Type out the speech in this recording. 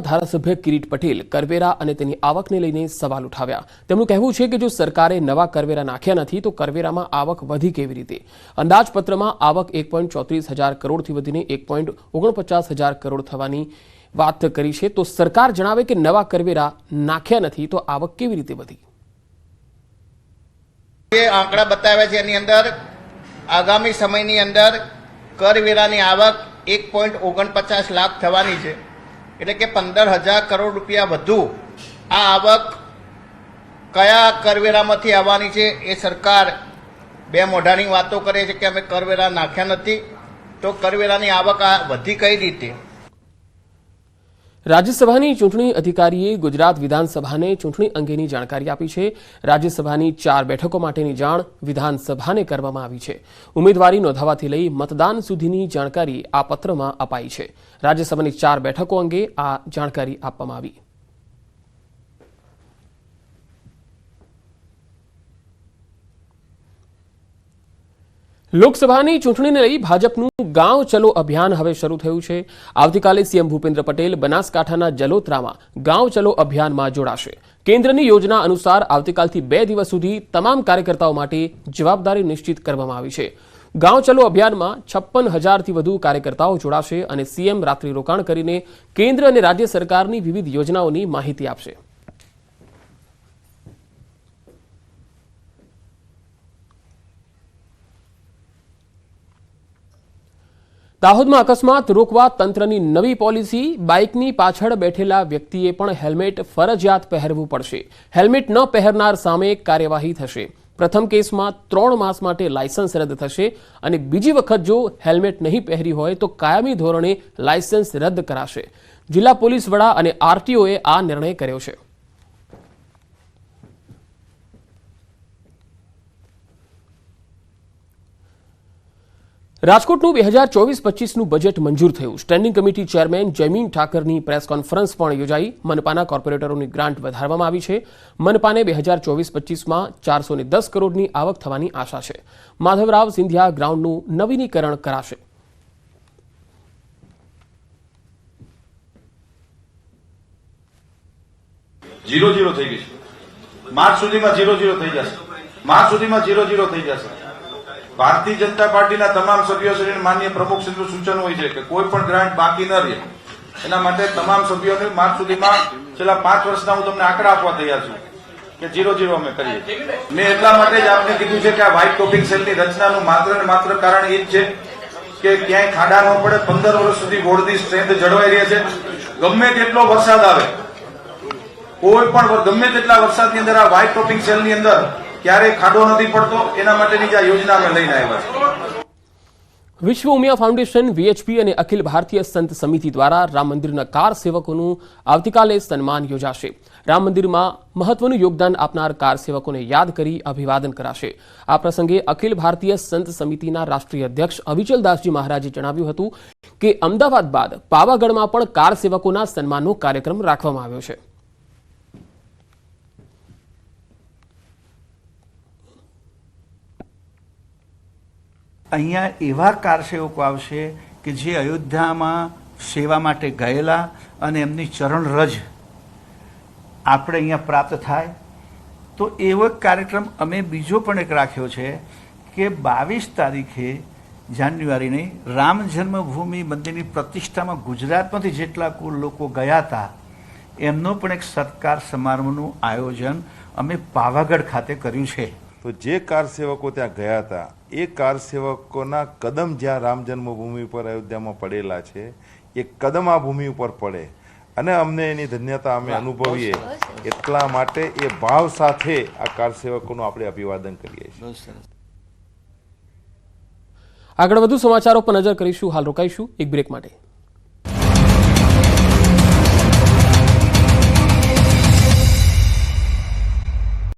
ધારાસભ્ય કિરીટ પટેલ કરવેરા અને તેની આવકને લઈને સવાલ ઉઠાવ્યા. તેમનું કહેવું છે કે જો સરકારે નવા કરવેરા નાખ્યા નથી, તો કરવેરામાં આવક વધી કેવી રીતે? અંદાજપત્રમાં આવક એક પોઈન્ટ ચોત્રીસ હજાર કરોડથી વધીને એક પોઈન્ટ ઓગણપચાસ હજાર કરોડ થવાની વાત કરી છે. તો સરકાર જણાવે કે નવા કરવેરા નાખ્યા નથી, તો આવક કેવી રીતે વધી? આંકડા બતાવ્યા છે એની અંદર. આગામી સમયની અંદર કરવેરાની આવક એક પોઈન્ટ ઓગણપચાસ લાખ થવાની છે. એટલે કે પંદર હજાર કરોડ રૂપિયા વધુ આ આવક કયા કરવેરામાંથી આવવાની છે એ સરકાર બે મોઢાની વાતો કરે છે કે અમે કરવેરા નાખ્યા નથી. તો કરવેરાની આવક આ વધી કઈ રીતે? રાજ્યસભાની ચૂંટણી અધિકારીએ ગુજરાત વિધાનસભાને ચૂંટણી અંગેની જાણકારી આપી છે. રાજ્યસભાની ચાર બેઠકો માટેની જાણ વિધાનસભાને કરવામાં આવી છે. ઉમેદવારી નોંધાવાથી લઈ મતદાન સુધીની જાણકારી આ પત્રમાં અપાઈ છે. રાજ્યસભાની ચાર બેઠકો અંગે આ જાણકારી આપવામાં આવી. લોકસભાની ચૂંટણીને લઈ ભાજપનું ગાંવ ચલો અભિયાન હવે શરૂ થયું છે. આવતીકાલે સીએમ ભૂપેન્દ્ર પટેલ બનાસકાંઠાના જલોત્રામાં ગાંવ ચલો અભિયાનમાં જોડાશે. કેન્દ્રની યોજના અનુસાર આવતીકાલથી બે દિવસ સુધી તમામ કાર્યકર્તાઓ માટે જવાબદારી નિશ્ચિત કરવામાં આવી છે. ગાંવ ચલો અભિયાનમાં છપ્પન હજારથી વધુ કાર્યકર્તાઓ જોડાશે અને સીએમ રાત્રિ રોકાણ કરીને કેન્દ્ર અને રાજ્ય સરકારની વિવિધ યોજનાઓની માહિતી આપશે. દાહોદમાં અકસ્માત રોકવા તંત્રની નવી પોલિસી, બાઇકની પાછળ બેઠેલા વ્યક્તિએ પણ હેલ્મેટ ફરજિયાત પહેરવું પડશે. હેલ્મેટ ન પહેરનાર સામે કાર્યવાહી થશે. પ્રથમ કેસમાં ત્રણ માસ માટે લાયસન્સ રદ થશે અને બીજી વખત જો હેલ્મેટ નહીં પહેરી હોય તો કાયમી ધોરણે લાયસન્સ રદ કરાશે. જિલ્લા પોલીસ વડા અને આરટીઓએ આ નિર્ણય કર્યો છે. રાજકોટનું બે હજાર ચોવીસ પચીસનું બજેટ મંજૂર થયું. સ્ટેન્ડિંગ કમિટી ચેરમેન જયમીન ઠાકરની પ્રેસ કોન્ફરન્સ પણ યોજાઈ. મનપાના કોર્પોરેટરોની ગ્રાન્ટ વધારવામાં આવી છે. મનપાને બે હજાર ચોવીસ પચીસમાં ચારસો દસ કરોડની આવક થવાની આશા છે. માધવરાવ સિંધિયા ગ્રાઉન્ડનું નવીનીકરણ કરાશે. જીરો જીરો થઈ ગઈ માર્ચ સુધીમાં જીરો જીરો થઈ જશે. માર્ચ સુધીમાં જીરો જીરો થઈ જશે. ભારતીય જનતા પાર્ટીના તમામ સભ્યોશ્રી માન્ય પ્રમુખશ્રીનું સૂચન હોય છે કે કોઈ પણ ગ્રાન્ટ બાકી ન રહે. એના માટે તમામ સભ્યોને માર્ચ સુધીમાં છેલ્લા પાંચ વર્ષના હું તમને આંકડા આપવા તૈયાર છું કે જીરો જીરો અમે કરીએ. મેં એટલા માટે જ આપને કીધું છે કે આ વ્હાઇટ કોપિંગ સેલની રચનાનું માત્ર ને માત્ર કારણ એ જ છે કે ક્યાંય ખાડા ન પડે, પંદર વર્ષ સુધી બોર્ડની સ્ટ્રેન્થ જળવાઈ રહે છે. ગમે તેટલો વરસાદ આવે, કોઈ પણ, ગમે તેટલા વરસાદની અંદર આ વ્હાઇટ કોપિંગ સેલની અંદર ક્યારેય ખાડો નથી પડતો, એના માટેની જે યોજના અમે લઈને આવ્યા છીએ. વિશ્વ ઉમિયા ફાઉન્ડેશન વીએચપી અને અખિલ ભારતીય સંત સમિતિ દ્વારા રામ મંદિરના કાર સેવકોનું આવતીકાલે સન્માન યોજાશે. રામ મંદિરમાં મહત્વનું યોગદાન આપનાર કાર સેવકોને યાદ કરી અભિવાદન કરાશે. આ પ્રસંગે અખિલ ભારતીય સંત સમિતિના રાષ્ટ્રીય અધ્યક્ષ અવિચલદાસજી મહારાજે જણાવ્યું હતું કે, અમદાવાદ બાદ પાવાગઢમાં પણ કાર સેવકોના સન્માનનો કાર્યક્રમ રાખવામાં આવ્યો છે. અહીંયા એવા કારસેવકો આવશે કે જે અયોધ્યામાં સેવા માટે ગયેલા અને એમની ચરણ રજ આપણે અહીંયા પ્રાપ્ત થાય. તો એવો એક કાર્યક્રમ અમે બીજો પણ એક રાખ્યો છે કે બાવીસ તારીખે જાન્યુઆરીની રામ જન્મભૂમિ મંદિરની પ્રતિષ્ઠામાં ગુજરાતમાંથી જેટલા કુલ લોકો ગયા હતા, એમનો પણ એક સત્કાર સમારંભનું આયોજન અમે પાવાગઢ ખાતે કર્યું છે. તો જે કાર સેવકો ત્યાં ગયા હતા એ કાર સેવકોના કદમ જ્યાં રામ જન્મભૂમિ પર અયોધ્યામાં પડેલા છે એ કદમ આ ભૂમિ ઉપર પડે. અને અમને એની ધન્યતા અમે અનુભવીએ એટલા માટે એ ભાવ સાથે આ કાર સેવકોનું આપણે અભિવાદન કરીએ છીએ. આગળ વધુ સમાચારો પર નજર કરીશું હાલ રોકાઈશું એક બ્રેક માટે.